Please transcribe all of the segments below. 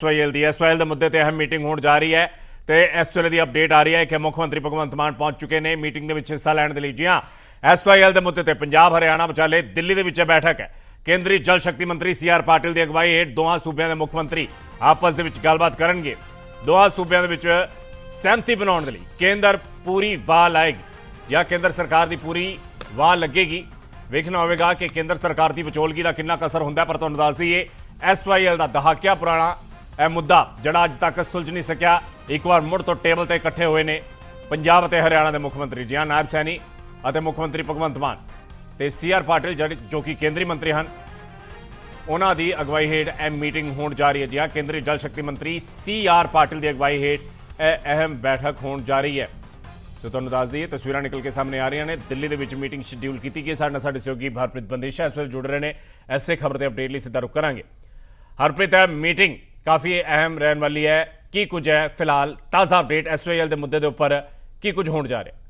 SYL ਦੀ SYL ਦੇ ਮੁੱਦੇ ਤੇ ਅਹਿਮ ਮੀਟਿੰਗ ਹੋਣ ਜਾ ਰਹੀ ਹੈ ਤੇ ਇਸ ਵੇਲੇ ਦੀ ਅਪਡੇਟ ਆ ਰਹੀ ਹੈ ਕਿ ਮੁੱਖ ਮੰਤਰੀ ਭਗਵੰਤ ਮਾਨ ਪਹੁੰਚ ਚੁੱਕੇ ਨੇ। ਮੀਟਿੰਗ ਦੇ ਵਿੱਚ ਹਿੱਸਾ ਲੈਣ ਦੇ ਲਈ ਜੀ ਹਾਂ ਐਸਵਾਈਐਲ ਦੇ ਮੁੱਦੇ ਤੇ ਪੰਜਾਬ, ਹਰਿਆਣਾ ਵਿਚਾਲੇ ਦਿੱਲੀ ਦੇ ਵਿੱਚ ਇਹ ਬੈਠਕ ਹੈ। ਕੇਂਦਰੀ ਜਲ ਸ਼ਕਤੀ ਮੰਤਰੀ ਸੀ ਆਰ ਪਾਟਿਲ ਦੀ ਅਗਵਾਈ ਹੇਠ ਦੋਹਾਂ ਸੂਬਿਆਂ ਦੇ ਮੁੱਖ ਮੰਤਰੀ ਆਪਸ ਦੇ ਵਿੱਚ ਗੱਲਬਾਤ ਕਰਨਗੇ। ਦੋਹਾਂ ਸੂਬਿਆਂ ਦੇ ਵਿੱਚ ਸਹਿਮਤੀ ਬਣਾਉਣ ਦੇ ਲਈ ਕੇਂਦਰ ਪੂਰੀ ਵਾਹ ਲਾਏਗੀ ਜਾਂ ਕੇਂਦਰ ਸਰਕਾਰ ਦੀ ਪੂਰੀ ਵਾਹ ਲੱਗੇਗੀ। ਵੇਖਣਾ ਹੋਵੇਗਾ ਕਿ ਕੇਂਦਰ ਸਰਕਾਰ ਦੀ ਵਿਚੋਲਗੀ ਦਾ ਕਿੰਨਾ ਕੁ ਅਸਰ ਹੁੰਦਾ ਪਰ ਤੁਹਾਨੂੰ ਦੱਸ ਦਈਏ ਐਸਵਾਈਐਲ ਦਾ ਦਹਾਕਿਆ ਪੁਰਾਣਾ ਇਹ ਮੁੱਦਾ ਜਿਹੜਾ ਅੱਜ ਤੱਕ ਸੁਲਝ ਨਹੀਂ ਸਕਿਆ। ਇੱਕ ਵਾਰ ਮੁੜ ਤੋਂ ਟੇਬਲ ਤੇ ਇਕੱਠੇ ਹੋਏ ਨੇ ਪੰਜਾਬ ਅਤੇ ਹਰਿਆਣਾ ਦੇ ਮੁੱਖ ਮੰਤਰੀ ਜੀ ਹਾਂ, ਨਾਇਬ ਸੈਣੀ ਅਤੇ ਮੁੱਖ ਮੰਤਰੀ ਭਗਵੰਤ ਮਾਨ ਤੇ ਸੀਆਰ ਪਾਟਿਲ ਜਿਹੜੇ ਜੋ ਕਿ ਕੇਂਦਰੀ ਮੰਤਰੀ ਹਨ। ਉਹਨਾਂ ਦੀ ਅਗਵਾਈ ਹੇਠ ਇਹ ਮੀਟਿੰਗ ਹੋਣ ਜਾ ਰਹੀ ਹੈ ਜੀ ਹਾਂ। ਕੇਂਦਰੀ ਜਲ ਸ਼ਕਤੀ ਮੰਤਰੀ ਸੀਆਰ ਪਾਟਿਲ ਦੀ ਅਗਵਾਈ ਹੇਠ ਇਹ ਅਹਿਮ ਬੈਠਕ ਹੋਣ ਜਾ ਰਹੀ ਹੈ। ਸੋ ਤੁਹਾਨੂੰ ਦੱਸ ਦਈਏ, ਤਸਵੀਰਾਂ ਨਿਕਲ ਕੇ ਸਾਹਮਣੇ ਆ ਰਹੀਆਂ ਨੇ। ਦਿੱਲੀ ਦੇ ਵਿੱਚ ਮੀਟਿੰਗ ਸ਼ਡਿਊਲ ਕੀਤੀ ਗਈ ਸਾਡੇ ਨਾਲ ਸਾਡੇ ਸਹਿਯੋਗੀ ਹਰਪ੍ਰੀਤ ਬੰਦੇਸ਼ਾ ਇਸ ਵੇਲੇ ਜੁੜ ਰਹੇ ਨੇ। ਐਸੇ ਖਬਰ ਤੇ ਅਪਡੇਟ ਲਈ ਸਿੱਧਾ ਰੁਕ ਕਰਾਂਗੇ। ਹਰਪ੍ਰੀਤ, ਇਹ ਮੀਟਿੰਗ ਕਾਫੀ ਅਹਿਮ ਰਹਿਣ ਵਾਲੀ ਹੈ। ਕੀ ਕੁਝ ਹੈ? ਫਿਲਹਾਲ ਤਾਜ਼ਾ ਅਪਡੇਟ ਐਸਓਐਲ ਦੇ ਮੁੱਦੇ ਦੇ ਉੱਪਰ ਕੀ ਕੁਝ ਹੋਣ ਜਾ ਰਿਹਾ?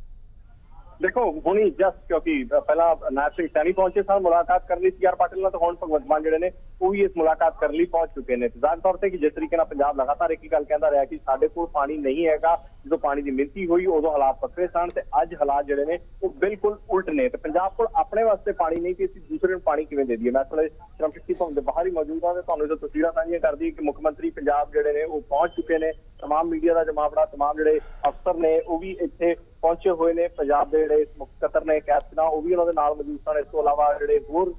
ਦੇਖੋ, ਹੁਣੀ ਜਸਟ ਕਿਉਂਕਿ ਪਹਿਲਾਂ ਨਾਇਬ ਸਿੰਘ ਸੈਣੀ ਪਹੁੰਚੇ ਸਨ, ਮੁਲਾਕਾਤ ਕਰਨ ਲਈ ਸੀਆਰ ਪਾਟਿਲ ਨਾਲ ਤਾਂ ਹੁਣ ਭਗਵੰਤ ਮਾਨ ਜਿਹੜੇ ਨੇ, ਉਹ ਵੀ ਇਸ ਮੁਲਾਕਾਤ ਕਰਨ ਲਈ, ਪਹੁੰਚ ਚੁੱਕੇ ਨੇ। ਤੇ ਜ਼ਾਹਿਰ ਤੌਰ ਤੇ ਕਿ ਜਿਸ ਤਰੀਕੇ ਨਾਲ ਪੰਜਾਬ ਲਗਾਤਾਰ ਇੱਕ ਹੀ ਗੱਲ ਕਹਿੰਦਾ ਰਿਹਾ ਕਿ ਸਾਡੇ ਕੋਲ ਪਾਣੀ ਨਹੀਂ ਹੈਗਾ, ਜਦੋਂ ਪਾਣੀ ਦੀ ਮਿੰਤੀ ਹੋਈ, ਉਦੋਂ ਹਾਲਾਤ ਵੱਖਰੇ ਸਨ ਤੇ ਅੱਜ ਹਾਲਾਤ ਜਿਹੜੇ ਨੇ, ਉਹ ਬਿਲਕੁਲ ਉਲਟ ਨੇ। ਤੇ ਪੰਜਾਬ ਕੋਲ ਆਪਣੇ ਵਾਸਤੇ ਪਾਣੀ ਨਹੀਂ ਕਿ ਅਸੀਂ ਦੂਸਰੇ ਨੂੰ ਪਾਣੀ ਕਿਵੇਂ ਦੇ ਦਈਏ? ਮੈਂ ਇਸ ਵੇਲੇ ਸ਼ਕਤੀ ਭਵਨ ਦੇ ਬਾਹਰ ਹੀ ਮੌਜੂਦ ਹਾਂ ਤੇ ਤੁਹਾਨੂੰ ਜੋ ਤਸਵੀਰਾਂ ਸਾਂਝੀਆਂ ਕਰਦੀ ਕਿ ਮੁੱਖ ਮੰਤਰੀ ਪੰਜਾਬ ਜਿਹੜੇ ਨੇ, ਉਹ ਪਹੁੰਚ ਚੁੱਕੇ ਨੇ। ਤਮਾਮ ਮੀਡੀਆ ਦਾ ਜਮਾਵੜਾ ਤਮਾਮ ਜਿਹੜੇ ਅਫਸਰ ਨੇ, ਉਹ ਵੀ ਇੱਥੇ ਪਹੁੰਚੇ ਹੋਏ ਨੇ। ਪੰਜਾਬ ਦੇ ਜਿਹੜੇ ਮੁੱਖ ਸਕੱਤਰ ਨੇ ਕੈਪਟਨਾ ਉਹ ਵੀ ਉਹਨਾਂ ਦੇ ਨਾਲ ਮੌਜੂਦ ਸਨ। ਇਸ ਤੋਂ ਇਲਾਵਾ ਜਿਹੜੇ ਹੋਰ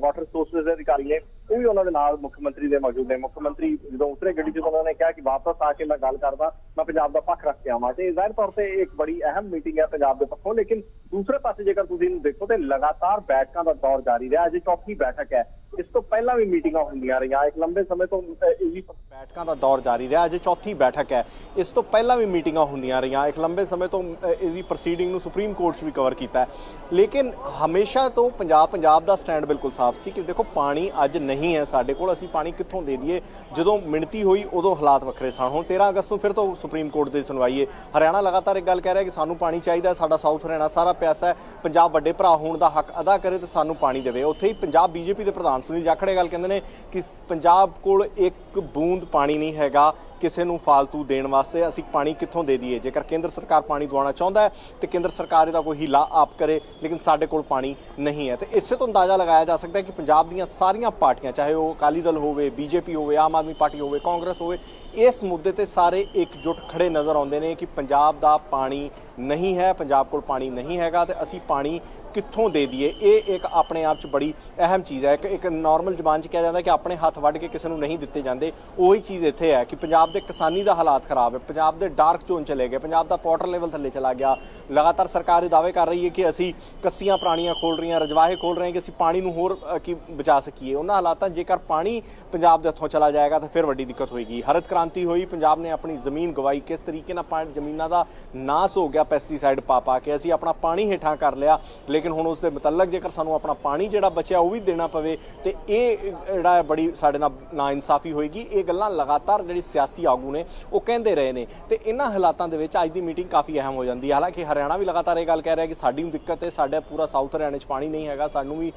ਵਾਟਰ ਰਿਸੋਰਸਸ ਦੇ ਅਧਿਕਾਰੀ ਨੇ, ਉਹ ਵੀ ਉਹਨਾਂ ਦੇ ਨਾਲ ਮੁੱਖ ਮੰਤਰੀ ਦੇ ਮੌਜੂਦ ਨੇ। ਮੁੱਖ ਮੰਤਰੀ ਜਦੋਂ ਉਤਰੇ ਗੱਡੀ 'ਚ ਉਹਨਾਂ ਨੇ ਕਿਹਾ ਕਿ ਵਾਪਸ ਆ ਕੇ ਮੈਂ ਗੱਲ ਕਰਦਾ, ਮੈਂ ਪੰਜਾਬ ਦਾ ਪੱਖ ਰੱਖ ਕੇ ਆਵਾਂ। ਤੇ ਜ਼ਾਹਿਰ ਤੌਰ ਤੇ ਇੱਕ ਬੜੀ ਅਹਿਮ ਮੀਟਿੰਗ ਹੈ ਪੰਜਾਬ ਦੇ ਪੱਖੋਂ। ਲੇਕਿਨ ਦੂਸਰੇ ਪਾਸੇ ਜੇਕਰ ਤੁਸੀਂ ਦੇਖੋ, ਤੇ ਲਗਾਤਾਰ ਬੈਠਕਾਂ ਦਾ ਦੌਰ ਜਾਰੀ ਰਿਹਾ। ਅੱਜ ਚੌਥੀ ਬੈਠਕ ਹੈ। ਇਸ ਤੋਂ ਪਹਿਲਾਂ ਵੀ ਮੀਟਿੰਗਾਂ ਹੁੰਦੀਆਂ ਰਹੀਆਂ। ਇੱਕ ਲੰਬੇ ਸਮੇਂ ਤੋਂ ਅਹ, ਇਹ ਵੀ ਬੈਠਕਾਂ ਦਾ ਦੌਰ ਜਾਰੀ ਰਿਹਾ। ਅੱਜ ਚੌਥੀ ਬੈਠਕ ਹੈ। ਇਸ ਤੋਂ ਪਹਿਲਾਂ ਵੀ ਮੀਟਿੰਗਾਂ ਹੁੰਦੀਆਂ ਰਹੀਆਂ। ਇੱਕ ਲੰਬੇ ਸਮੇਂ ਤੋਂ ਅ, ਇਸ ਦੀ ਪ੍ਰੋਸੀਡਿੰਗ ਨੂੰ ਸੁਪਰੀਮ ਕੋਰਟ 'ਚ ਵੀ ਕਵਰ ਕੀਤਾ ਲੇਕਿਨ ਹਮੇਸ਼ਾ ਤੋਂ ਪੰਜਾਬ ਪੰਜਾਬ ਦਾ ਸਟੈਂਡ ਬਿਲਕੁਲ ਸਾਫ਼ ਸੀ ਕਿ ਦੇਖੋ ਪਾਣੀ ਅੱਜ ਨਹੀਂ ਹੈ ਸਾਡੇ ਕੋਲ। ਅਸੀਂ ਪਾਣੀ ਕਿੱਥੋਂ ਦੇ ਦਈਏ? ਜਦੋਂ ਮਿਣਤੀ ਹੋਈ ਉਦੋਂ ਹਾਲਾਤ ਵੱਖਰੇ ਸਨ। ਹੁਣ 13 ਅਗਸਤ ਨੂੰ ਫਿਰ ਤੋਂ ਸੁਪਰੀਮ ਕੋਰਟ ਦੀ ਸੁਣਵਾਈ ਹੈ। ਹਰਿਆਣਾ ਲਗਾਤਾਰ ਇੱਕ ਗੱਲ ਕਹਿ ਰਿਹਾ ਕਿ ਸਾਨੂੰ ਪਾਣੀ ਚਾਹੀਦਾ ਸਾਡਾ ਸਾਊਥ ਹਰਿਆਣਾ ਸਾਰਾ ਪਿਆਸਾ ਹੈ। ਪੰਜਾਬ ਵੱਡੇ ਭਰਾ ਹੋਣ ਦਾ ਹੱਕ ਅਦਾ ਕਰੇ ਤੇ ਸਾਨੂੰ ਪਾਣੀ ਦੇਵੇ। ਉੱਥੇ ਹੀ ਪੰਜਾਬ ਬੀਜੇਪੀ ਦੇ ਪ੍ਰਧਾਨ ਸੁਨੀਲ ਜਾਖੜੇ ਗੱਲ ਕਹਿੰਦੇ ਨੇ ਕਿ ਪੰਜਾਬ ਕੋਲ ਇੱਕ ਬੂੰਦ ਪਾਣੀ ਨਹੀਂ ਹੈਗਾ, ਕਿਸੇ ਨੂੰ ਫਾਲਤੂ ਦੇਣ ਵਾਸਤੇ ਅਸੀਂ ਪਾਣੀ ਕਿੱਥੋਂ ਦੇ ਦਈਏ? ਜੇਕਰ ਕੇਂਦਰ ਸਰਕਾਰ ਪਾਣੀ ਦਵਾਉਣਾ ਚਾਹੁੰਦਾ ਹੈ, ਤੇ ਕੇਂਦਰ ਸਰਕਾਰ ਇਹਦਾ ਕੋਈ ਹੀਲਾ ਆਪ ਕਰੇ, ਲੇਕਿਨ ਸਾਡੇ ਕੋਲ ਪਾਣੀ ਨਹੀਂ ਹੈ। ਤੇ ਇਸੇ ਤੋਂ ਅੰਦਾਜ਼ਾ ਲਗਾਇਆ ਜਾ ਸਕਦਾ ਹੈ ਕਿ ਪੰਜਾਬ ਦੀਆਂ ਸਾਰੀਆਂ ਪਾਰਟੀਆਂ, ਚਾਹੇ ਉਹ ਅਕਾਲੀ ਦਲ ਹੋਵੇ, ਬੀਜੇਪੀ ਹੋਵੇ, ਆਮ ਆਦਮੀ ਪਾਰਟੀ ਹੋਵੇ, ਕਾਂਗਰਸ ਹੋਵੇ, ਇਸ ਮੁੱਦੇ ਤੇ ਸਾਰੇ ਇਕਜੁੱਟ ਖੜੇ ਨਜ਼ਰ ਆਉਂਦੇ ਨੇ ਕਿ ਪੰਜਾਬ ਦਾ ਪਾਣੀ ਨਹੀਂ ਹੈ, ਪੰਜਾਬ ਕੋਲ ਪਾਣੀ ਨਹੀਂ ਹੈਗਾ, ਤੇ ਅਸੀਂ ਪਾਣੀ ਕਿੱਥੋਂ ਦੇ ਦਈਏ? ਇਹ ਇੱਕ ਆਪਣੇ ਆਪ 'ਚ ਬੜੀ ਅਹਿਮ ਚੀਜ਼ ਹੈ। ਇੱਕ ਇੱਕ ਨਾਰਮਲ ਜ਼ਬਾਨ 'ਚ ਕਿਹਾ ਜਾਂਦਾ ਕਿ ਆਪਣੇ ਹੱਥ ਵੱਢ ਕੇ ਕਿਸੇ ਨੂੰ ਨਹੀਂ ਦਿੱਤੇ ਜਾਂਦੇ। ਉਹੀ ਚੀਜ਼ ਇੱਥੇ ਹੈ ਕਿ ਪੰਜਾਬ ਦੇ ਕਿਸਾਨੀ ਦਾ ਹਾਲਾਤ ਖਰਾਬ ਹੈ। ਪੰਜਾਬ ਦੇ ਡਾਰਕ ਜ਼ੋਨ ਚਲੇ ਗਏ। ਪੰਜਾਬ ਦਾ ਪਾਟਰ ਲੈਵਲ ਥੱਲੇ ਚਲਾ ਗਿਆ। ਲਗਾਤਾਰ ਸਰਕਾਰ ਇਹ ਦਾਅਵੇ ਕਰ ਰਹੀ ਹੈ ਕਿ ਅਸੀਂ ਕੱਸੀਆਂ ਪ੍ਰਾਣੀਆਂ ਖੋਲ ਰਹੀਆਂ, ਰਜਵਾਹੇ ਖੋਲ ਰਹੇ ਹਾਂ ਕਿ ਅਸੀਂ ਪਾਣੀ ਨੂੰ ਹੋਰ ਕੀ ਬਚਾ ਸਕੀਏ। ਉਹਨਾਂ ਹਾਲਾਤਾਂ ਜੇਕਰ ਪਾਣੀ ਪੰਜਾਬ ਦੇ ਹੱਥੋਂ ਚਲਾ ਜਾਏਗਾ ਤਾਂ ਫਿਰ ਵੱਡੀ ਦਿੱਕਤ ਹੋਏਗੀ। ਹਰਤ ਕ੍ਰਾਂਤੀ ਹੋਈ, ਪੰਜਾਬ ਨੇ ਆਪਣੀ ਜ਼ਮੀਨ ਗਵਾਈ। ਕਿਸ ਤਰੀਕੇ ਨਾਲ ਪਾਣੀ ਜ਼ਮੀਨਾਂ ਦਾ ਨਾਸ ਹੋ ਗਿਆ ਪੈਸਟੀਸਾਈਡ ਪਾ ਪਾ ਕੇ ਅਸੀਂ ਆਪਣਾ ਪਾਣੀ ਹੇਠਾਂ ਕਰ ਲਿਆ। ਲੇਕਿਨ ਲੇਕਿਨ ਹੁਣ ਉਸ ਦੇ ਮੁਤਲਕ ਜੇਕਰ ਸਾਨੂੰ ਆਪਣਾ ਪਾਣੀ ਜਿਹੜਾ ਬਚਿਆ ਉਹ ਵੀ ਦੇਣਾ ਪਵੇ, ਤੇ ਇਹ ਜਿਹੜਾ ਬੜੀ ਸਾਡੇ ਨਾਲ ਨਾ ਇਨਸਾਫੀ ਹੋਏਗੀ। ਇਹ ਗੱਲਾਂ ਲਗਾਤਾਰ ਜਿਹੜੀ ਸਿਆਸੀ ਆਗੂ ਨੇ, ਉਹ ਕਹਿੰਦੇ ਰਹੇ ਨੇ। ਤੇ ਇਹਨਾਂ ਹਾਲਾਤਾਂ ਦੇ ਵਿੱਚ ਅੱਜ ਦੀ ਮੀਟਿੰਗ ਕਾਫੀ ਅਹਿਮ ਹੋ ਜਾਂਦੀ ਹੈ। ਹਾਲਾਂਕਿ ਹਰਿਆਣਾ ਵੀ ਲਗਾਤਾਰ ਇਹ ਗੱਲ ਕਹਿ ਰਿਹਾ ਕਿ ਸਾਡੀ ਵੀ ਦਿੱਕਤ ਹੈ, ਸਾਡਾ ਪੂਰਾ ਸਾਊਥ ਹਰਿਆਣੇ 'ਚ ਪਾਣੀ ਨਹੀਂ ਹੈਗਾ, ਸਾਨੂੰ ਵੀ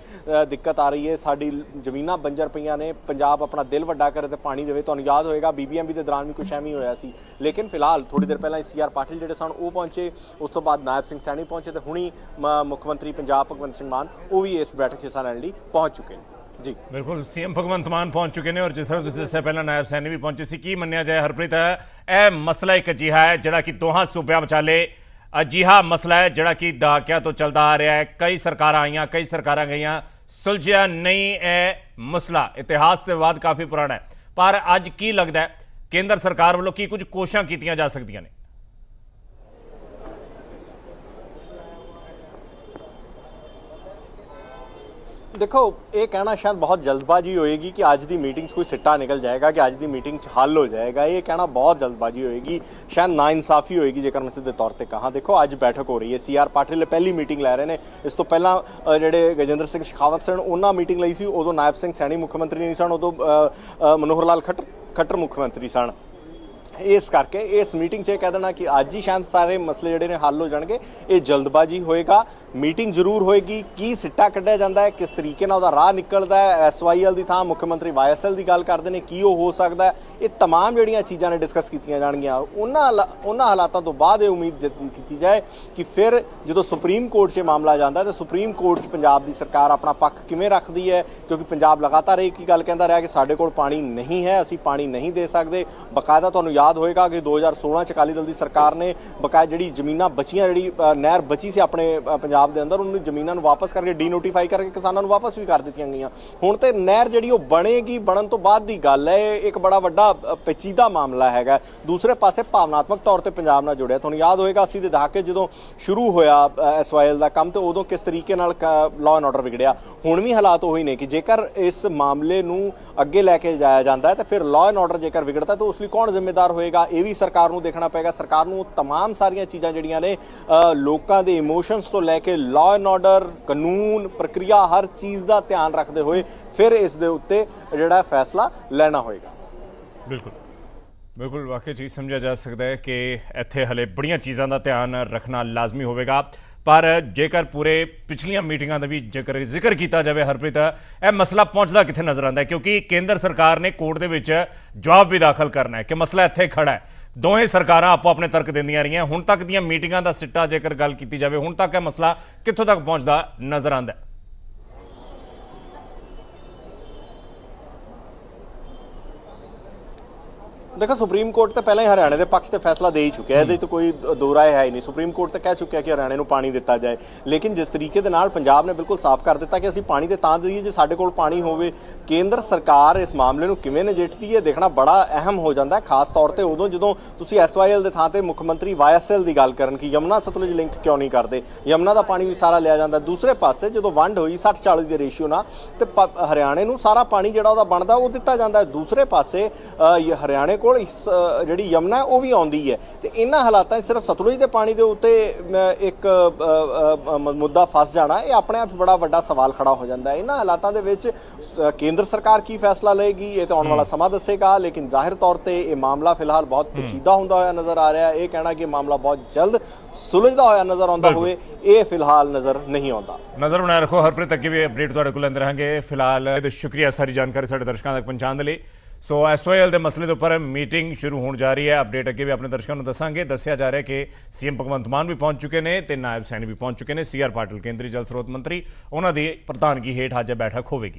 ਦਿੱਕਤ ਆ ਰਹੀ ਹੈ। ਸਾਡੀ ਜ਼ਮੀਨਾਂ ਬੰਜਰ ਪਈਆਂ ਨੇ, ਪੰਜਾਬ ਆਪਣਾ ਦਿਲ ਵੱਡਾ ਕਰੇ ਤੇ ਪਾਣੀ ਦੇਵੇ, ਤੁਹਾਨੂੰ ਯਾਦ ਹੋਏਗਾ ਬੀਬੀਐਮਬੀ ਦੇ ਦੌਰਾਨ ਵੀ ਕੁਛ ਐਵੇਂ ਹੋਇਆ ਸੀ। ਲੇਕਿਨ ਫਿਲਹਾਲ ਥੋੜੀ ਦੇਰ ਪਹਿਲਾਂ ਸੀਆਰ ਪਾਟਿਲ ਜਿਹੜੇ ਸਨ, ਉਹ ਪਹੁੰਚੇ, ਉਸ ਤੋਂ ਬਾਅਦ ਨਾਇਬ ਸਿੰਘ ਸੈਣੀ ਪਹੁੰਚੇ ਤੇ ਹੁਣੀ ਮੁੱਖ ਮੰਤਰੀ ਪੰਜਾਬ ਭਗਵੰਤ ਸਿੰਘ ਮਾਨ, ਉਹ ਵੀ ਇਸ ਬੈਠਕ 'ਚ ਹਿੱਸਾ ਲੈਣ ਲਈ ਪਹੁੰਚ ਚੁੱਕੇ ਨੇ। ਜੀ। ਬਿਲਕੁਲ, ਸੀਐਮ ਭਗਵੰਤ ਮਾਨ ਪਹੁੰਚ ਚੁੱਕੇ ਨੇ ਔਰ ਜਿਸ ਤਰ੍ਹਾਂ ਤੁਸੀਂ ਦੱਸਿਆ, ਪਹਿਲਾਂ ਨਾਇਬ ਸੈਣੀ ਵੀ ਪਹੁੰਚੇ ਸੀ। ਕੀ ਮੰਨਿਆ ਜਾਏ, ਹਰਪ੍ਰੀਤ? ਇਹ ਮਸਲਾ ਇੱਕ ਅਜਿਹਾ ਹੈ ਜਿਹੜਾ ਕਿ ਦੋਹਾਂ ਸੂਬਿਆਂ ਵਿਚਾਲੇ ਅਜਿਹਾ ਮਸਲਾ ਹੈ ਜਿਹੜਾ ਕਿ ਦਹਾਕਿਆਂ ਤੋਂ ਚੱਲਦਾ ਆ ਰਿਹਾ ਹੈ। ਕਈ ਸਰਕਾਰਾਂ ਆਈਆਂ, ਕਈ ਸਰਕਾਰਾਂ ਗਈਆਂ। ਸੁਲਝਿਆ ਨਹੀਂ ਇਹ ਮਸਲਾ। ਇਤਿਹਾਸ ਦੇ ਬਾਅਦ ਕਾਫੀ ਪੁਰਾਣਾ ਹੈ। ਪਰ ਅੱਜ ਕੀ ਲੱਗਦਾ ਹੈ? ਕੇਂਦਰ ਸਰਕਾਰ ਵੱਲੋਂ ਕੀ ਕੁਝ ਕੋਸ਼ਿਸ਼ਾਂ ਕੀਤੀਆਂ ਜਾ ਸਕਦੀਆਂ ਨੇ? ਦੇਖੋ, ਇਹ ਕਹਿਣਾ ਸ਼ਾਇਦ ਬਹੁਤ ਜਲਦਬਾਜ਼ੀ ਹੋਏਗੀ ਕਿ ਅੱਜ ਦੀ ਮੀਟਿੰਗ 'ਚ ਕੋਈ ਸਿੱਟਾ ਨਿਕਲ ਜਾਏਗਾ ਕਿ ਅੱਜ ਦੀ ਮੀਟਿੰਗ 'ਚ ਹੱਲ ਹੋ ਜਾਏਗਾ। ਇਹ ਕਹਿਣਾ ਬਹੁਤ ਜਲਦਬਾਜ਼ੀ ਹੋਏਗੀ, ਸ਼ਾਇਦ ਨਾ ਇਨਸਾਫ਼ੀ ਹੋਏਗੀ ਜੇਕਰ ਮੈਂ ਸਿੱਧੇ ਤੌਰ ਤੇ ਕਹਾਂ। ਦੇਖੋ, ਅੱਜ ਬੈਠਕ ਹੋ ਰਹੀ ਹੈ। ਸੀਆਰ ਪਾਟਿਲ ਪਹਿਲੀ ਮੀਟਿੰਗ ਲੈ ਰਹੇ ਨੇ। ਇਸ ਤੋਂ ਪਹਿਲਾਂ ਜਿਹੜੇ ਗਜੇਂਦਰ ਸਿੰਘ ਸ਼ੇਖਾਵਤ ਸਨ, ਉਹਨਾਂ ਮੀਟਿੰਗ ਲਈ ਸੀ। ਉਦੋਂ ਨਾਇਬ ਸਿੰਘ ਸੈਣੀ ਮੁੱਖ ਮੰਤਰੀ ਨਹੀਂ ਸਨ, ਉਦੋਂ ਮਨੋਹਰ ਲਾਲ ਖੱਟਰ ਖੱਟਰ ਮੁੱਖ ਮੰਤਰੀ ਸਨ। ਇਸ ਕਰਕੇ ਇਸ ਮੀਟਿੰਗ 'ਚ ਇਹ ਕਹਿ ਦੇਣਾ ਕਿ ਅੱਜ ਹੀ ਸ਼ਾਇਦ ਸਾਰੇ ਮਸਲੇ ਜਿਹੜੇ ਨੇ ਹੱਲ ਹੋ ਜਾਣਗੇ ਇਹ ਜਲਦਬਾਜ਼ੀ ਹੋਏਗਾ ਮੀਟਿੰਗ ਜ਼ਰੂਰ ਹੋਏਗੀ ਕੀ ਸਿੱਟਾ ਕੱਢਿਆ ਜਾਂਦਾ ਹੈ ਕਿਸ ਤਰੀਕੇ ਨਾਲ ਉਹਦਾ ਰਾਹ ਨਿਕਲਦਾ ਹੈ ਐਸਵਾਈਐਲ ਦੀ ਥਾਂ ਮੁੱਖ ਮੰਤਰੀ ਵਾਈਐਸਐਲ ਦੀ ਗੱਲ ਕਰਦੇ ਨੇ ਕੀ ਉਹ ਹੋ ਸਕਦਾ ਹੈ ਇਹ तमाम ਜਿਹੜੀਆਂ ਚੀਜ਼ਾਂ ਨੇ ਡਿਸਕਸ ਕੀਤੀਆਂ ਜਾਣਗੀਆਂ ਉਹਨਾਂ ਹਾਲਾ- ਉਹਨਾਂ ਹਾਲਾਤਾਂ ਤੋਂ ਬਾਅਦ ਇਹ ਉਮੀਦ ਜਤ- ਕੀਤੀ ਜਾਏ ਕਿ ਫਿਰ ਜਦੋਂ ਸੁਪਰੀਮ ਕੋਰਟ 'ਚ ਇਹ ਮਾਮਲਾ ਜਾਂਦਾ ਹੈ ਤਾਂ ਸੁਪਰੀਮ ਕੋਰਟ 'ਚ ਪੰਜਾਬ ਦੀ ਸਰਕਾਰ ਆਪਣਾ ਪੱਖ ਕਿਵੇਂ ਰੱਖਦੀ ਹੈ ਕਿਉਂਕਿ ਪੰਜਾਬ ਲਗਾਤਾਰ ਇੱਕ ਹੀ ਗੱਲ ਕਹਿੰਦਾ ਰਿਹਾ ਕਿ ਸਾਡੇ ਕੋਲ ਪਾਣੀ ਨਹੀਂ ਹੈ ਅਸੀਂ ਪਾਣੀ ਨਹੀਂ ਦੇ ਸਕਦੇ ਬਕਾਇਦਾ ਤੁਹਾਨੂੰ ਯਾਦ ਹੋਏਗਾ ਕਿ 2016 ਚ ਅਕਾਲੀ ਦਲ ਦੀ ਸਰਕਾਰ ਨੇ ਬਕਾਇਦਾ ਜਿਹੜੀ ਜ਼ਮੀਨਾਂ ਬਚੀਆਂ, ਜਿਹੜੀ ਨਹਿਰ ਬਚੀ ਸੀ ਆਪਣੇ ਪੰਜਾਬ ਦੇ ਅੰਦਰ, ਉਹਨੂੰ ਜ਼ਮੀਨਾਂ ਨੂੰ ਵਾਪਸ ਕਰਕੇ ਡੀਨੋਟੀਫਾਈ ਕਰਕੇ ਕਿਸਾਨਾਂ ਨੂੰ ਵਾਪਸ ਵੀ ਕਰ ਦਿੱਤੀਆਂ ਗਈਆਂ। ਹੁਣ ਤੇ ਨਹਿਰ ਜਿਹੜੀ ਉਹ ਬਣੇਗੀ, ਬਣਨ ਤੋਂ ਬਾਅਦ ਦੀ ਗੱਲ ਹੈ ਇੱਕ ਬੜਾ ਵੱਡਾ ਪੇਚੀਦਾ ਮਾਮਲਾ ਹੈਗਾ। ਦੂਸਰੇ ਪਾਸੇ ਭਾਵਨਾਤਮਕ ਤੌਰ ਤੇ ਪੰਜਾਬ ਨਾਲ ਜੁੜਿਆ। ਤੁਹਾਨੂੰ ਯਾਦ ਹੋਏਗਾ 80 ਦੇ ਦਹਾਕੇ ਜਦੋਂ ਸ਼ੁਰੂ ਹੋਇਆ ਐਸਵਾਈਐਲ ਦਾ ਕੰਮ, ਤੇ ਉਦੋਂ ਕਿਸ ਤਰੀਕੇ ਨਾਲ ਲਾਅ ਐਂਡ ਆਰਡਰ ਵਿਗੜਿਆ। ਹੁਣ ਵੀ ਹਾਲਾਤ ਉਹੀ ਨੇ ਕਿ ਜੇਕਰ ਇਸ ਮਾਮਲੇ ਨੂੰ ਅੱਗੇ ਲੈ ਕੇ ਜਾਇਆ ਜਾਂਦਾ ਹੈ, ਤਾਂ ਫਿਰ ਲਾਅ ਐਂਡ ਆਰਡਰ ਜੇਕਰ ਵਿਗੜਦਾ ਤਾਂ ਉਸ ਲਈ ਕੌਣ ਜ਼ਿੰਮੇਦਾਰ ਹੋਏਗਾ ਇਹ ਵੀ ਸਰਕਾਰ ਨੂੰ ਦੇਖਣਾ ਪਏਗਾ ਸਰਕਾਰ ਨੂੰ तमाम ਸਾਰੀਆਂ ਚੀਜ਼ਾਂ ਜਿਹੜੀਆਂ ਨੇ ਅ, ਲੋਕਾਂ ਦੇ ਇਮੋਸ਼ਨਸ ਤੋਂ ਲੈ ਕੇ ਲਾਅ ਐਂਡ ਆਰਡਰ ਕਾਨੂੰਨ ਪ੍ਰਕਿਰਿਆ ਹਰ ਚੀਜ਼ ਦਾ ਧਿਆਨ ਰੱਖਦੇ ਹੋਏ ਫਿਰ ਇਸ ਦੇ ਉੱਤੇ ਜਿਹੜਾ ਫੈਸਲਾ ਲੈਣਾ ਹੋਏਗਾ ਬਿਲਕੁਲ ਬਿਲਕੁਲ ਵਾਕਈ ਚੀਜ਼ ਸਮਝਿਆ ਜਾ ਸਕਦਾ ਹੈ ਕਿ ਇੱਥੇ ਹਲੇ ਬੜੀਆਂ ਚੀਜ਼ਾਂ ਦਾ ਧਿਆਨ ਰੱਖਣਾ ਲਾਜ਼ਮੀ ਹੋਵੇਗਾ ਪਰ ਜੇਕਰ ਪੂਰੇ ਪਿਛਲੀਆਂ ਮੀਟਿੰਗਾਂ ਦਾ ਵੀ ਜੇਕਰ ਜ਼ਿਕਰ ਕੀਤਾ ਜਾਵੇ ਹਰਪ੍ਰੀਤ, ਇਹ ਮਸਲਾ ਪਹੁੰਚਦਾ ਕਿੱਥੇ ਨਜ਼ਰ ਆਉਂਦਾ ਹੈ? ਕਿਉਂਕਿ ਕੇਂਦਰ ਸਰਕਾਰ ਨੇ ਕੋਰਟ ਦੇ ਵਿੱਚ ਜਵਾਬ ਵੀ ਦਾਖਲ ਕਰਨਾ ਹੈ ਕਿ ਮਸਲਾ ਇੱਥੇ ਖੜਾ ਹੈ। ਦੋਵੇਂ ਸਰਕਾਰਾਂ ਆਪੋ ਆਪਣੇ ਤਰਕ ਦਿੰਦੀਆਂ ਰਹੀਆਂ। ਹੁਣ ਤੱਕ ਦੀਆਂ ਮੀਟਿੰਗਾਂ ਦਾ ਸਿੱਟਾ ਜੇਕਰ ਗੱਲ ਕੀਤੀ ਜਾਵੇ, ਹੁਣ ਤੱਕ ਇਹ ਮਸਲਾ ਕਿੱਥੋਂ ਤੱਕ ਪਹੁੰਚਦਾ ਨਜ਼ਰ ਆਉਂਦਾ ਹੈ? ਦੇਖੋ ਸੁਪਰੀਮ ਕੋਰਟ ਤੇ ਪਹਿਲਾਂ ਹੀ ਹਰਿਆਣੇ ਦੇ ਪੱਖ ਤੇ ਫੈਸਲਾ ਦੇ ਹੀ ਚੁੱਕਿਆ ਹੈ। ਇਹਦੇ ਤੇ ਕੋਈ ਦ- ਦੋ ਰਾਏ ਹੈ ਹੀ ਨਹੀਂ। ਸੁਪਰੀਮ ਕੋਰਟ ਤੇ ਕਹਿ ਚੁੱਕਿਆ ਕਿ ਹਰਿਆਣੇ ਨੂੰ ਪਾਣੀ ਦਿੱਤਾ ਜਾਏ। ਲੇਕਿਨ ਜਿਸ ਤਰੀਕੇ ਦੇ ਨਾਲ ਪੰਜਾਬ ਨੇ ਬਿਲਕੁਲ ਸਾਫ਼ ਕਰ ਦਿੱਤਾ ਕਿ ਅਸੀਂ ਪਾਣੀ ਤੇ ਤਾਂ ਦਈਏ ਜੇ ਸਾਡੇ ਕੋਲ ਪਾਣੀ ਹੋਵੇ ਕੇਂਦਰ ਸਰਕਾਰ ਇਸ ਮਾਮਲੇ ਨੂੰ ਕਿਵੇਂ ਨਜਿੱਠਦੀ ਹੈ ਦੇਖਣਾ ਬੜਾ ਅਹਿਮ ਹੋ ਜਾਂਦਾ ਹੈ। ਖਾਸ ਤੌਰ ਤੇ ਉਦੋਂ ਜਦੋਂ ਤੁਸੀਂ ਐਸਵਾਈਐਲ ਦੇ ਥਾਂ ਤੇ ਮੁੱਖ ਮੰਤਰੀ ਵਾਈਐਸਐਲ ਦੀ ਗੱਲ ਕਰਨ ਕਿ ਯਮਨਾ ਸਤਲੁਜ ਲਿੰਕ ਕਿਉਂ ਨਹੀਂ ਕਰਦੇ? ਯਮਨਾ ਦਾ ਪਾਣੀ ਵੀ ਸਾਰਾ ਲਿਆ ਜਾਂਦਾ। ਦੂਸਰੇ ਪਾਸੇ ਜਦੋਂ ਵੰਡ ਹੋਈ 60 40 ਦੇ ਰੇਸ਼ੀਓ ਨਾਲ ਤੇ ਹਰਿਆਣੇ ਨੂੰ ਸਾਰਾ ਪਾਣੀ ਜਿਹੜਾ ਉਹਦਾ ਬਣਦਾ ਉਹ ਦਿੱਤਾ ਜਾਂਦਾ ਦੂਸਰੇ ਪਾਸੇ ਹਰਿਆਣੇ ਕੋਲ ਜਿਹੜੀ ਯਮਨਾ ਉਹ ਵੀ ਆਉਂਦੀ ਹੈ। ਤੇ ਇਹਨਾਂ ਹਾਲਾਤਾਂ 'ਚ ਸਿਰਫ ਸਤਲੁਜ ਦੇ ਪਾਣੀ ਦੇ ਉੱਤੇ ਇੱਕ ਮੁੱਦਾ ਫਸ ਜਾਣਾ ਇਹ ਆਪਣੇ ਆਪ ਬੜਾ ਵੱਡਾ ਸਵਾਲ ਖੜਾ ਹੋ ਜਾਂਦਾ ਹੈ। ਇਹਨਾਂ ਹਾਲਾਤਾਂ ਦੇ ਵਿੱਚ ਕੇਂਦਰ ਸਰਕਾਰ ਕੀ ਫੈਸਲਾ ਲਏਗੀ? ਇਹ ਤਾਂ ਆਉਣ ਵਾਲਾ ਸਮਾਂ ਦੱਸੇਗਾ ਲੇਕਿਨ ਜ਼ਾਹਿਰ ਤੌਰ ਤੇ ਇਹ ਮਾਮਲਾ ਫਿਲਹਾਲ ਬਹੁਤ ਪੇਚੀਦਾ ਹੁੰਦਾ ਹੋਇਆ ਨਜ਼ਰ ਆ ਰਿਹਾ ਹੈ। ਇਹ ਕਹਿਣਾ ਕਿ ਮਾਮਲਾ ਬਹੁਤ ਜਲਦ ਸੁਲਝਦਾ ਹੋਇਆ ਨਜ਼ਰ ਆਉਂਦਾ। ਹੋਵੇ ਇਹ ਫਿਲਹਾਲ ਨਜ਼ਰ ਨਹੀਂ ਆਉਂਦਾ। ਨਜ਼ਰ ਬਣਾਏ ਰੱਖੋ। ਹਰਪ੍ਰੀਤ ਅੱਗੇ ਵੀ ਅਪਡੇਟ ਤੁਹਾਡੇ ਕੋਲ ਲੈਂਦੇ ਰਹਾਂਗੇ। ਫਿਲਹਾਲ ਇਹਦੇ ਸ਼ੁਕਰੀਆ ਸਾਰੀ ਜਾਣਕਾਰੀ ਸਾਡੇ ਦਰਸ਼ਕਾਂ ਤੱਕ ਪਹੁੰਚਾਉਣ ਦੇ ਲਈ। ਸੋ ਐਸਓਐਲ ਦੇ ਮਸਲੇ ਦੇ ਉੱਪਰ ਮੀਟਿੰਗ ਸ਼ੁਰੂ ਹੋਣ ਜਾ ਰਹੀ ਹੈ ਅਪਡੇਟ ਅੱਗੇ ਵੀ ਆਪਣੇ ਦਰਸ਼ਕਾਂ ਨੂੰ ਦੱਸਾਂਗੇ ਦੱਸਿਆ ਜਾ ਰਿਹਾ ਕਿ ਸੀਐਮ ਭਗਵੰਤ ਮਾਨ ਵੀ ਪਹੁੰਚ ਚੁੱਕੇ ਨੇ ਤੇ ਨਾਇਬ ਸੈਣੀ ਵੀ ਪਹੁੰਚ ਚੁੱਕੇ ਨੇ ਸੀਆਰ ਪਾਟਿਲ ਕੇਂਦਰੀ ਜਲ ਸਰੋਤ ਮੰਤਰੀ ਉਹਨਾਂ ਦੀ ਪ੍ਰਧਾਨਗੀ ਹੇਠ ਅੱਜ ਬੈਠਕ ਹੋਵੇਗੀ